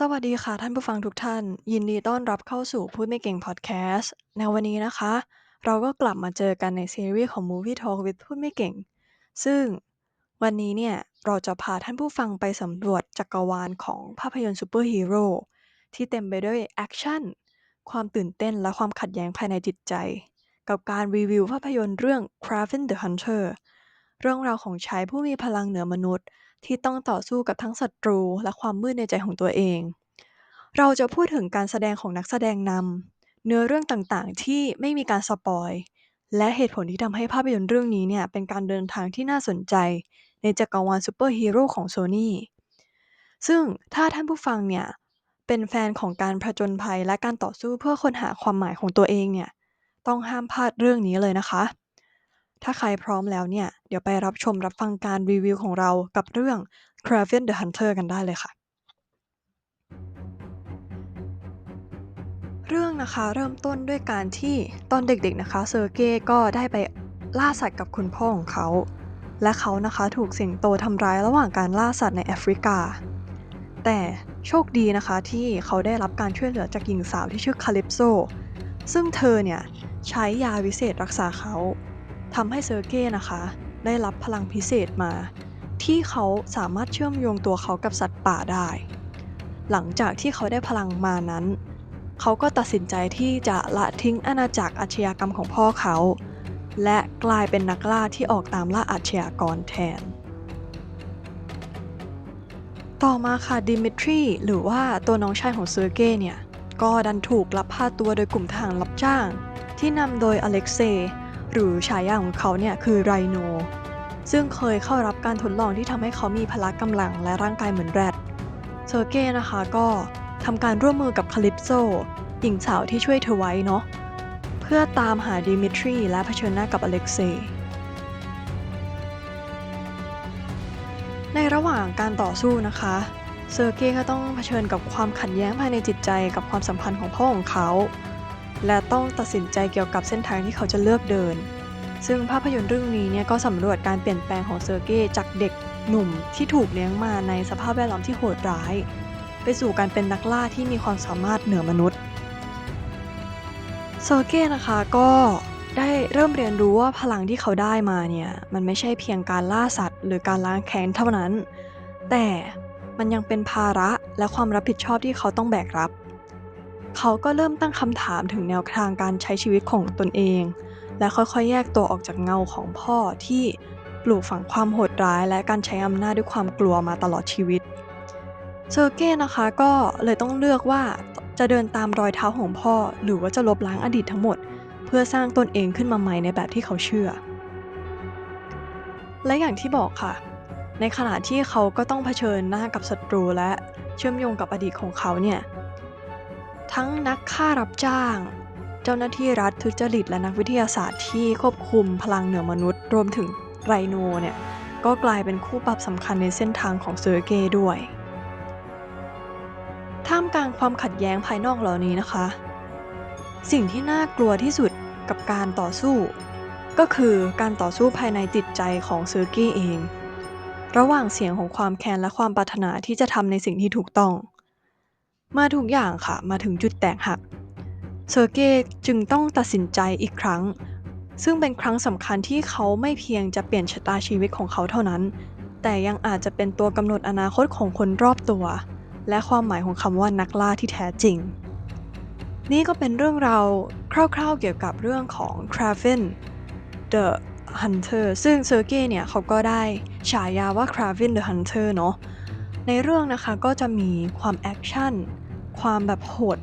สวัสดีค่ะ ท่านผู้ฟังทุกท่าน ยินดีต้อนรับเข้าสู่พูดไม่เก่งพอดแคสต์ในวันนี้นะคะ เราก็กลับมาเจอกันในซีรีส์ของ Movie Talk with พูดไม่เก่ง ซึ่งวันนี้เนี่ย เราจะพาท่านผู้ฟังไปสำรวจจักรวาลของภาพยนตร์ซูเปอร์ฮีโร่ที่เต็มไปด้วยแอคชั่นความตื่นเต้นและความขัดแย้งภายในจิตใจ กับการรีวิวภาพยนตร์เรื่อง Kraven the Hunter เรื่องราวของชายผู้มีพลังเหนือมนุษย์ที่ต้องต่อสู้กับทั้งศัตรูและความมืดในใจของตัวเอง เราจะพูดถึงการแสดงของนักแสดงนำเนื้อเรื่องต่างๆ ที่ไม่มีการสปอยและเหตุผลที่ทำให้ภาพยนตร์เรื่องนี้เนี่ยเป็นการเดินทางที่น่าสนใจ ในจักรวาลซูเปอร์ฮีโร่ของโซนี่ซึ่งถ้าท่านผู้ฟังเนี่ยเป็นแฟนของการผจญภัยและการต่อสู้เพื่อค้นหาความหมายของตัวเองเนี่ยต้องห้ามพลาดเรื่องนี้เลยนะคะ ถ้าใครพร้อมแล้วเนี่ย เดี๋ยวไปรับชมรับฟังการรีวิวของเรากับเรื่อง Kraven the Hunter กันได้เลยค่ะ เรื่องนะคะเริ่มต้นด้วยการที่ตอนเด็กๆนะคะเซอร์เก้ก็ได้ไปล่าสัตว์กับคุณพ่อของเขา และเขานะคะถูกสิงโตทำร้ายระหว่างการล่าสัตว์ในแอฟริกา แต่โชคดีนะคะที่เขาได้รับการช่วยเหลือจากหญิงสาวที่ชื่อคาลิปโซ ซึ่งเธอเนี่ยใช้ยาวิเศษรักษาเขา ทำให้เซอร์เก้นะคะ ได้รับพลังพิเศษมา ที่เขาสามารถเชื่อมโยงตัวเขากับสัตว์ป่าได้ หลังจากที่เขาได้พลังมานั้น เขาก็ตัดสินใจที่จะละทิ้งอาณาจักรอาชญากรรมของพ่อเขา และกลายเป็นนักล่าที่ออกตามล่าอาชญากรแทน ต่อมาค่ะดิมิทรีหรือว่าตัวน้องชายของเซอร์เก้เนี่ยก็ดันถูกลับพาตัวโดยกลุ่มทหารรับจ้าง ที่นำโดยอเล็กเซย หรือฉายาของเขาเนี่ยคือไรโน ซึ่งเคยเข้ารับการทดลองที่ทำให้เขามีพละกำลังและร่างกายเหมือนแรดเซอร์เก้นะคะก็ทำการร่วมมือกับคาลิปโซหญิงสาวที่ช่วยเธอไว้เนาะเพื่อตามหาดิมิทรีและเผชิญหน้ากับอเล็กเซย์ในระหว่างการต่อสู้นะคะเซอร์เก้ก็ต้องเผชิญกับความขัดแย้งภายในจิตใจกับความสัมพันธ์ของพ่อของเขา และต้องตัดสินใจเกี่ยวกับเส้นทางที่เขาจะเลือกเดิน ซึ่งภาพยนตร์เรื่องนี้เนี่ยก็สำรวจการเปลี่ยนแปลงของเซอร์เก้จากเด็กหนุ่มที่ถูกเลี้ยงมาในสภาพแวดล้อมที่โหดร้าย ไปสู่การเป็นนักล่าที่มีความสามารถเหนือมนุษย์เซอร์เก้นะคะก็ได้เริ่มเรียนรู้ว่าพลังที่เขาได้มาเนี่ยมันไม่ใช่เพียงการล่าสัตว์ หรือการล้างแค้นเท่านั้น แต่มันยังเป็นภาระและความรับผิดชอบที่เขาต้องแบกรับ เขาก็เริ่มตั้งคำถามถึงแนวทางการใช้ชีวิตของตนเอง และค่อยๆ แยกตัวออกจากเงาของพ่อที่ปลูกฝังความโหดร้ายและการใช้อำนาจด้วยความกลัวมาตลอดชีวิตเซอร์เก้นะคะก็เลยต้องเลือกว่าจะเดินตามรอยเท้าของพ่อ หรือว่าจะลบล้างอดีตทั้งหมด เพื่อสร้างตนเองขึ้นมาใหม่ในแบบที่เขาเชื่อ และอย่างที่บอกค่ะ ในขณะที่เขาก็ต้องเผชิญหน้ากับศัตรูและเชื่อมโยงกับอดีตของเขาเนี่ย ทั้งนักฆ่ารับจ้าง เจ้าหน้าที่รัฐทุจริตและนักวิทยาศาสตร์ที่ควบคุมพลังเหนือมนุษย์ รวมถึงไรโนเนี่ยก็กลายเป็นคู่ปรับสำคัญในเส้นทางของเซอร์เกย์ด้วย ท่ามกลางความขัดแย้งภายนอกเหล่านี้นะคะ สิ่งที่น่ากลัวที่สุดกับการต่อสู้ ก็คือการต่อสู้ภายในจิตใจของเซอร์เกย์เอง ระหว่างเสียงของความแค้นและความปรารถนาที่จะทำในสิ่งที่ถูกต้อง มาทุกอย่างค่ะมาถึงจุดแตกหัก เซอร์เกย์จึงต้องตัดสินใจอีกครั้ง ซึ่งเป็นครั้งสำคัญที่เขาไม่เพียงจะเปลี่ยนชะตาชีวิตของเขาเท่านั้น แต่ยังอาจจะเป็นตัวกำหนดอนาคตของคนรอบตัว และความหมายของคำว่านักล่าที่แท้จริง นี่ก็เป็นเรื่องราวคร่าวๆเกี่ยวกับเรื่องของ Kraven the Hunter ซึ่งเซอร์เกย์เนี่ยเขาก็ได้ฉายาว่า Kraven the Hunter เนาะในเรื่องนะคะก็จะมีความแอคชั่น ความแบบโหด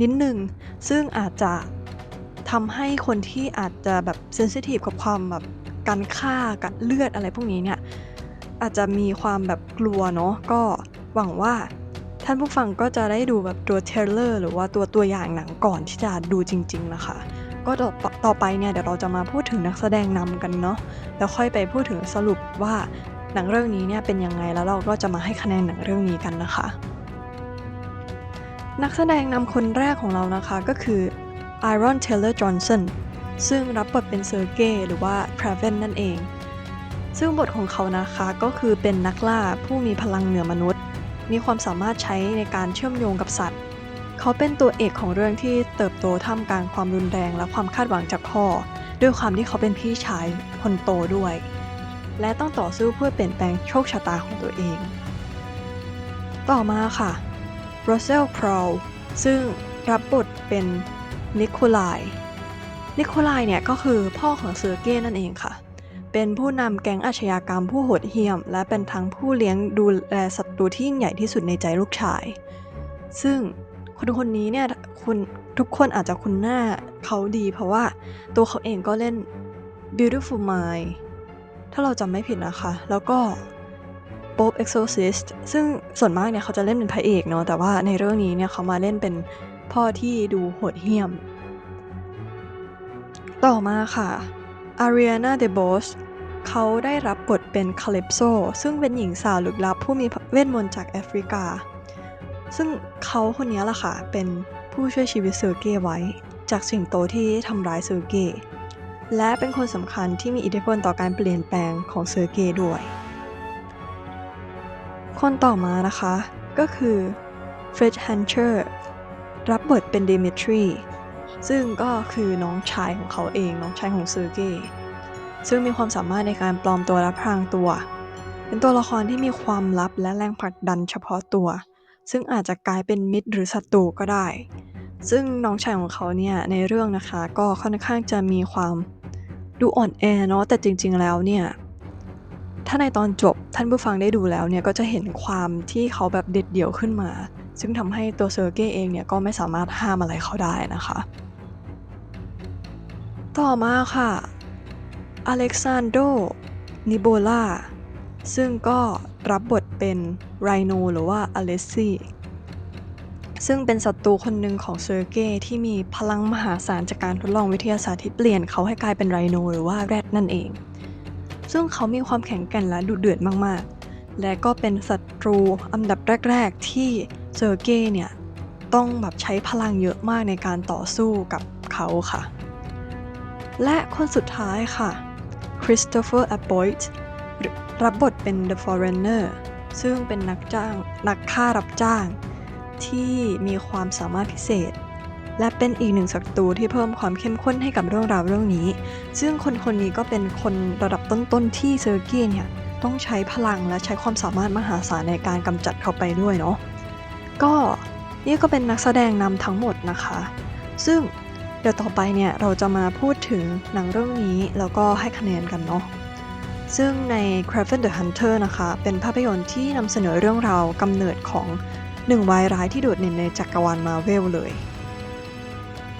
นิดนึง ซึ่งอาจจะทำให้คนที่อาจจะแบบเซนซิทีฟกับความแบบการฆ่ากับเลือดอะไรพวกนี้เนี่ยอาจจะมีความแบบกลัวเนาะก็หวังว่าท่านผู้ฟังก็จะได้ดูแบบตัวเทรลเลอร์หรือว่าตัวตัวอย่างหนังก่อนที่จะดูจริง ๆ นะคะ ก็ต่อต่อไปเนี่ยเดี๋ยวเราจะมาพูดถึงนักแสดงนำกันเนาะแล้วค่อยไปพูดถึงสรุปว่าหนังเรื่องนี้เนี่ยเป็นยังไงแล้วเราก็จะมาให้คะแนนหนังเรื่องนี้กันนะคะ นักแสดงนำคนแรกของเรานะคะก็คือ Iron Taylor Johnson ซึ่งรับบทเป็นเซอร์เกย์หรือว่า Kraven นั่นเอง ซึ่งบทของเขานะคะก็คือเป็นนักล่าผู้มีพลังเหนือมนุษย์มมีความสามารถใช้ในการเชื่อมโยงกับสัตว์ เขาเป็นตัวเอกของเรื่องที่เติบโตท่ามกลางความรุนแรงและความคาดหวังจากพ่อ ด้วยความที่เขาเป็นพี่ชายคนโตด้วย และต้องต่อสู้เพื่อเปลี่ยนแปลงโชคชะตาของตัวเอง ต่อมาค่ะ r o s s e l l Crowe ซึ่งรับบทเป็นนิโคลาย นิโคลายเนี่ยก็คือพ่อของเซอร์เก้นั่นเองค่ะ เป็นผู้นำแก๊งอาชญากรรมผู้โหดเหี้ยม และเป็นทั้งผู้เลี้ยงดูแลศัตรูที่ยิ่งใหญ่ที่สุดในใจลูกชาย ซึ่งคนคนนี้เนี่ยคุณทุกคนอาจจะคุ้นหน้าเขาดีเพราะว่าตัวเขาเองก็เล่น Beautiful Mind ถ้าเราจำไม่ผิดนะคะ แล้วก็ Pope Exorcist ซึ่งส่วนมากเนี่ยเขาจะเล่นเป็นพระเอกเนาะแต่ว่าในเรื่องนี้เนี่ยเขามาเล่นเป็นพ่อที่ดูโหดเหี้ยม ต่อมาค่ะ Ariana DeBose เขาได้รับบทเป็น Calypso ซึ่งเป็นหญิงสาวลึกลับผู้มีเวทมนต์จากแอฟริกา ซึ่งเขาคนนี้ล่ะค่ะ เป็นผู้ช่วยชีวิตเซอร์เก้ไว้ จากสิ่งโตที่ทำร้ายเซอร์เก้และเป็นคนสำคัญที่มีอิทธิพลต่อการเปลี่ยนแปลงของเซอร์เก้ด้วย คนต่อมานะคะ ก็คือ Fred Hancher รับบทเป็นเดมิทรีซึ่งก็คือน้องชายของเขาเองน้องชายของเซอร์เก้ซึ่งมีความสามารถในการปลอมตัวและพรางตัว เป็นตัวละครที่มีความลับและแรงผลักดันเฉพาะตัว ซึ่งอาจจะกลายเป็นมิตรหรือศัตรูก็ได้ ซึ่งน้องชายของเขาเนี่ยในเรื่องนะคะก็ค่อนข้างจะมีความดูอ่อนแอเนาะแต่จริง ๆ แล้วเนี่ย ถ้าในตอนจบท่านผู้ฟังได้ดูแล้วเนี่ยก็จะเห็นความที่เขาแบบเด็ดเดี่ยวขึ้นมา ซึ่งทำให้ตัวเซอร์เก้เองเนี่ยก็ไม่สามารถห้ามอะไรเขาได้นะคะ ต่อมาค่ะอเล็กซานโดนิโบลาซึ่งก็รับบทเป็นไรโนหรือว่าอเลสซี่ซึ่งเป็นศัตรูคนหนึ่งของเซอร์เก้ที่มีพลังมหาศาลจากการทดลองวิทยาศาสตร์ที่เปลี่ยนเขาให้กลายเป็นไรโนหรือว่าแรดนั่นเอง ซึ่งเขามีความแข็งแกร่งและดุเดือดมากๆ และก็เป็นศัตรูอันดับแรก ๆ ที่เซอร์เก้เนี่ยต้องแบบใช้พลังเยอะมากในการต่อสู้กับเขาค่ะ และคนสุดท้ายค่ะ Christopher Abbott รับบทเป็น The Foreigner ซึ่งเป็นนักจ้างนักฆ่ารับจ้าง ที่มีความสามารถพิเศษ และเป็นอีกหนึ่งศัตรูที่เพิ่มความเข้มข้นให้กับเรื่องราวเรื่องนี้ ซึ่งคนคนนี้ก็เป็นคนระดับต้นๆที่เซอร์กี้เนี่ยต้องใช้พลังและใช้ความสามารถมหาศาลในการกำจัดเขาไปด้วยเนาะ ก็นี่ก็เป็นนักแสดงนำทั้งหมดนะคะ ซึ่งเดี๋ยวต่อไปเนี่ยเราจะมาพูดถึงหนังเรื่องนี้แล้วก็ให้คะแนนกันเนาะ ซึ่งใน Craven the Hunter นะคะ เป็นภาพยนตร์ที่นำเสนอเรื่องราวกำเนิดของหนึ่งวายร้ายที่โดดเด่นในจักรวาลมาเวลเลย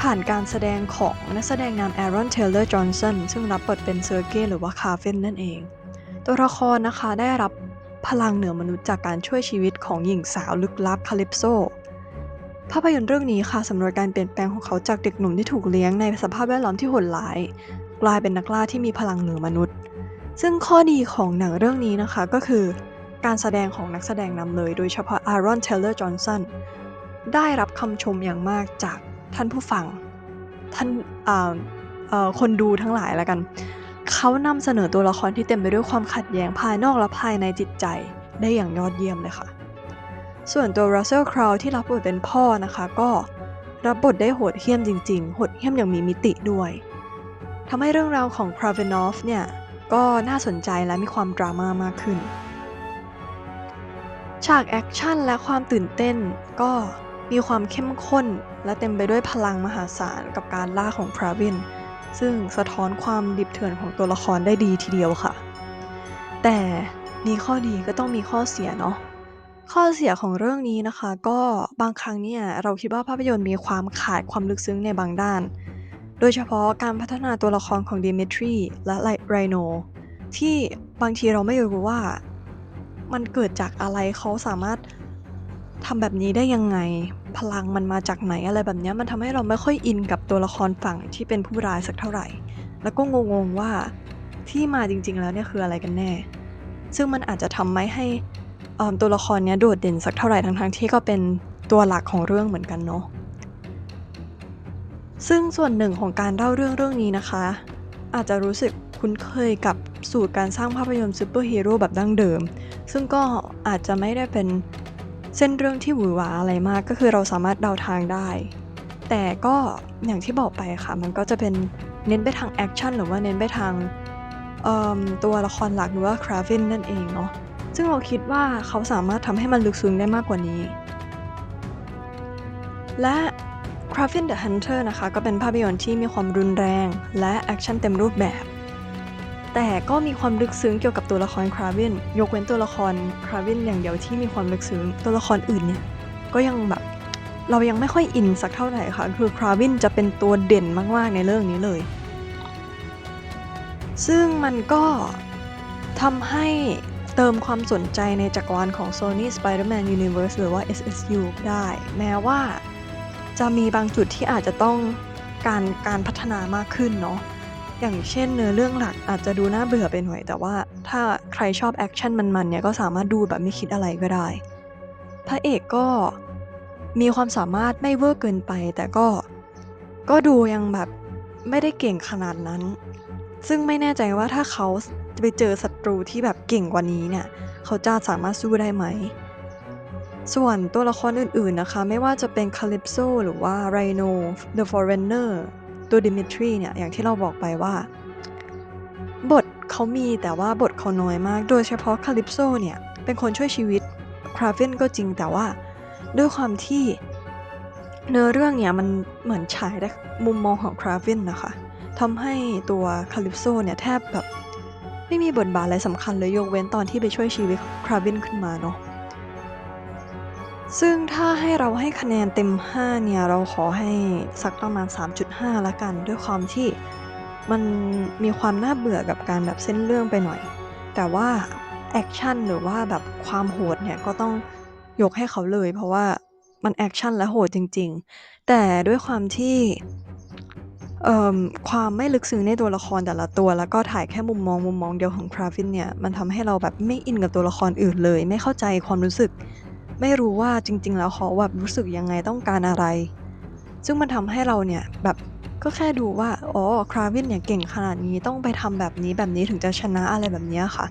ผ่านการแสดงของนักแสดงนำแอรอนเทเลอร์จอห์นสันซึ่งรับบทเป็นเซอร์เกย์หรือว่าคาเฟนนั่นเอง ตัวละครนะคะได้รับพลังเหนือมนุษย์จากการช่วยชีวิตของหญิงสาวลึกลับคาลิปโซภาพยนตร์เรื่องนี้ค่ะสำรวจการเปลี่ยนแปลงของเขาจากเด็กหนุ่มที่ถูกเลี้ยงในสภาพแวดล้อมที่โหดร้าย กลายเป็นนักล่าที่มีพลังเหนือมนุษย์ ซึ่งข้อดีของหนังเรื่องนี้นะคะก็คือ การแสดงของนักแสดงนำเลย โดยเฉพาะอารอนเทเลอร์จอห์นสันได้รับคำชมอย่างมากจาก ท่านผู้ฟัง ท่านคนดูทั้งหลายแล้วกัน เขานำเสนอตัวละครที่เต็มไปด้วยความขัดแย้งภายนอกและภายในจิตใจได้อย่างยอดเยี่ยมเลยค่ะ ส่วนตัว Russell Crowe ที่รับบทเป็นพ่อนะคะ ก็รับบทได้โหดเหี้ยมจริง ๆ โหดเหี้ยมอย่างมีมิติด้วยทำให้เรื่องราวของ k r a v e n o f เนี่ยก็น่าสนใจและมีความดราม่ามากขึ้น ฉากแอคชั่นและความตื่นเต้นก็ มีความเข้มข้นและเต็มไปด้วยพลังมหาศาลกับการล่าของคราวิน ซึ่งสะท้อนความดิบเถื่อนของตัวละครได้ดีทีเดียวค่ะ แต่มีข้อดีก็ต้องมีข้อเสียเนาะข้อเสียของเรื่องนี้นะคะ ก็บางครั้งเนี่ยเราคิดว่าภาพยนตร์มีความขาดความลึกซึ้งในบางด้าน โดยเฉพาะการพัฒนาตัวละครของดิมิทรีและไรโนที่บางทีเราไม่รู้ว่า มันเกิดจากอะไรเขาสามารถ ทำแบบนี้ได้ยังไง พลังมันมาจากไหนอะไรแบบนี้มันทำให้เราไม่ค่อยอินกับตัวละครฝั่งที่เป็นผู้ร้ายสักเท่าไหร่ แล้วก็งงๆว่าที่มาจริง ๆ แล้วเนี่ยคืออะไรกันแน่ ซึ่งมันอาจจะทำไม่ให้ตัวละครเนี้ยโดดเด่นสักเท่าไหร่ทั้งๆที่ก็เป็นตัวหลักของเรื่องเหมือนกันเนาะซึ่งส่วนหนึ่งของการเล่าเรื่องเรื่องนี้นะคะ อาจจะรู้สึกคุ้นเคยกับสูตรการสร้างภาพยนตร์ซูเปอร์ฮีโร่แบบดั้งเดิม ซึ่งก็อาจจะไม่ได้เป็น เส้นเรื่องที่หวือหวาอะไรมากก็คือเราสามารถเดาทางได้ แต่ก็อย่างที่บอกไปค่ะ มันก็จะเป็นเน้นไปทางแอคชั่นหรือว่าเน้นไปทางตัวละครหลักหรือว่า Kraven นั่นเองเนาะซึ่งเราคิดว่าเขาสามารถทำให้มันลึกซึ้งได้มากกว่านี้ และ Kraven the Hunter นะคะ ก็เป็นภาพยนตร์ที่มีความรุนแรง และแอคชั่นเต็มรูปแบบ แต่ก็มีความลึกซึ้งเกี่ยวกับตัวละคร Kraven ยกเว้นตัวละคร Kraven อย่างเดียวที่มีความลึกซึ้งตัวละครอื่นเนี่ยก็ยังแบบเรายังไม่ค่อยอินสักเท่าไหร่ค่ะ คือ Kraven จะเป็นตัวเด่นมาก ๆ ในเรื่องนี้เลย ซึ่งมันก็ทำให้เติมความสนใจในจักรวาลของ Sony Spider-Man Universe หรือว่า SSU ได้ แม้ว่าจะมีบางจุดที่อาจจะต้องการการพัฒนามากขึ้นเนาะ อย่างเช่นเนื้อเรื่องหลักอาจจะดูน่าเบื่อไปหน่อยแต่ว่า ถ้าใครชอบแอคชั่นมันๆเนี่ยก็สามารถดูแบบไม่คิดอะไรก็ได้ พระเอกก็มีความสามารถไม่เวอร์เกินไป แต่ก็ก็ดูยังแบบไม่ได้เก่งขนาดนั้น ซึ่งไม่แน่ใจว่าถ้าเขาจะไปเจอศัตรูที่แบบเก่งกว่านี้เนี่ย เขาจะสามารถสู้ได้ไหม ส่วนตัวละครอื่นๆนะคะ ไม่ว่าจะเป็น Calypso หรือว่า Rhino The Foreigner ตัว Dimitri เนี่ยอย่างที่เราบอกไปว่า บทเขามีแต่ว่าบทเขาน้อยมาก โดยเฉพาะ Calypso เนี่ย เป็นคนช่วยชีวิต Kraven ก็จริงแต่ว่าด้วยความที่เนื้อเรื่องเนี่ยมันเหมือนฉายได้มุมมองของ Kraven น่ะคะทำให้ตัว Calypso เนี่ยแทบแบบไม่มีบทบาทอะไรสำคัญเลยยกเว้นตอนที่ไปช่วยชีวิต Kraven ขึ้นมาเนาะ ซึ่งถ้าให้เราให้คะแนนเต็ม 5 เนี่ย เราขอให้สักประมาณ 3.5ล้วกัน ด้วยความที่มันมีความน่าเบื่อกับการแบบเส้นเรื่องไปหน่อย แต่ว่าแอคชั่นหรือว่าแบบความโหดเนี่ยก็ต้องยกให้เขาเลย เพราะว่ามันแอคชั่นและโหดจริง ๆ แต่ด้วยความที่ความไม่ลึกซึ้งในตัวละครแต่ละตัว แล้วก็ถ่ายแค่มุมมองมุมมองเดียวของ Kraven เนี่ย มันทำให้เราแบบไม่อินกับตัวละครอื่นเลย ไม่เข้าใจความรู้สึก ไม่รู้ว่าจริง ๆ แล้วเขาแบบรู้สึกยังไงต้องการอะไร ซึ่งมันทำให้เราเนี่ยแบบก็แค่ดูว่าอ๋อ Kraven เนี่ยเก่งขนาดนี้ต้องไปทำแบบนี้แบบนี้ถึงจะชนะอะไรแบบนี้ค่ะ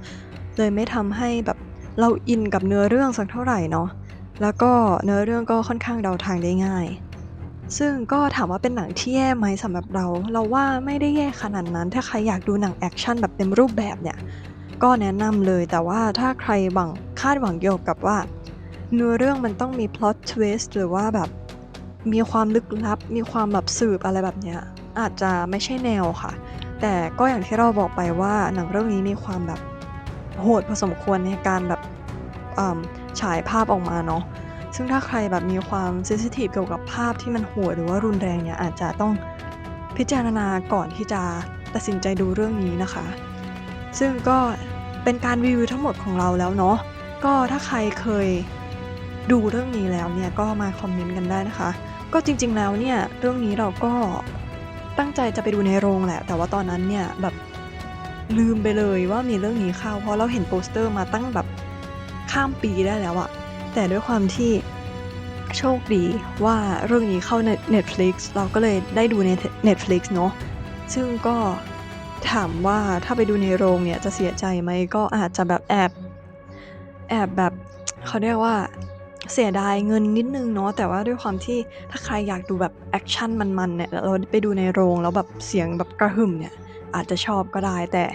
เลยไม่ทำให้แบบเราอินกับเนื้อเรื่องสักเท่าไหร่เนาะแล้วก็เนื้อเรื่องก็ค่อนข้างเดาทางได้ง่าย ซึ่งก็ถามว่าเป็นหนังที่แย่ไหมสำหรับเรา เราว่าไม่ได้แย่ขนาดนั้น ถ้าใครอยากดูหนังแอกชันแบบเต็มรูปแบบเนี่ยก็แนะนำเลยแต่ว่าถ้าใครหวังคาดหวังเกี่ยวกับว่า เนื้อเรื่องมันต้องมี Plot Twist หรือว่าแบบมีความลึกลับ มีความแบบสืบอะไรแบบเนี้ย อาจจะไม่ใช่แนวค่ะ แต่ก็อย่างที่เราบอกไปว่าหนังเรื่องนี้มีความแบบโหดพอสมควรในการแบบฉายภาพออกมาเนาะ ซึ่งถ้าใครแบบมีความเซนซิทิฟเกี่ยวกับภาพที่มันโหดหรือว่ารุนแรงเนี่ยอาจจะต้องพิจารณาก่อนที่จะตัดสินใจดูเรื่องนี้นะคะ ซึ่งก็เป็นการรีวิวทั้งหมดของเราแล้วเนาะ ก็ถ้าใครเคย ดูเรื่องนี้แล้วเนี่ยก็มาคอมเมนต์กันได้นะคะ ก็จริง ๆ แล้วเนี่ยเรื่องนี้เราก็ตั้งใจจะไปดูในโรงแหละ แต่ว่าตอนนั้นเนี่ยแบบลืมไปเลยว่ามีเรื่องนี้เข้า เพราะเราเห็นโปสเตอร์มาตั้งแบบข้ามปีได้แล้วอะแต่ด้วยความที่โชคดีว่าเรื่องนี้เข้าใน Netflix เราก็เลยได้ดูใน Netflix เนาะซึ่งก็ถามว่าถ้าไปดูในโรงเนี่ยจะเสียใจไหมก็อาจจะแบบแอบแอบแบบเขาเรียกว่า เสียดายเงินนิดนึงเนาะแต่ว่าด้วยความที่ถ้าใครอยากดูแบบแอกชันมันๆเนี่ยเราไปดูในโรงแล้วแบบเสียงแบบกระหึ่มเนี่ยอาจจะชอบก็ได้ แต่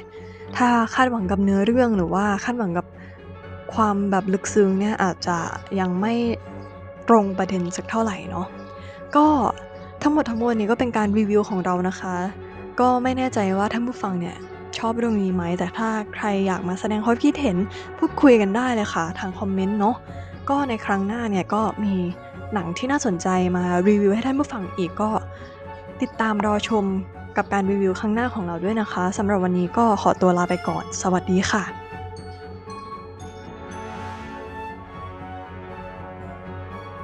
ถ้าคาดหวังกับเนื้อเรื่องหรือว่าคาดหวังกับความแบบลึกซึ้งเนี่ยอาจจะยังไม่ตรงประเด็นสักเท่าไหร่เนาะก็ทั้งหมดทั้งมวลนี้ก็เป็นการรีวิวของเรานะคะ ก็ไม่แน่ใจว่าท่านผู้ฟังเนี่ยชอบเรื่องนี้ไหม แต่ถ้าใครอยากมาแสดงความคิดเห็นพูดคุยกันได้เลยค่ะ ทางคอมเมนต์เนาะ ก็ในครั้งหน้าเนี่ยก็มีหนังที่น่าสนใจมารีวิวให้ท่านผู้ฟังอีกก็ติดตามรอชมกับการรีวิวครั้งหน้าของเราด้วยนะคะสำหรับวันนี้ก็ขอตัวลาไปก่อน สวัสดีค่ะ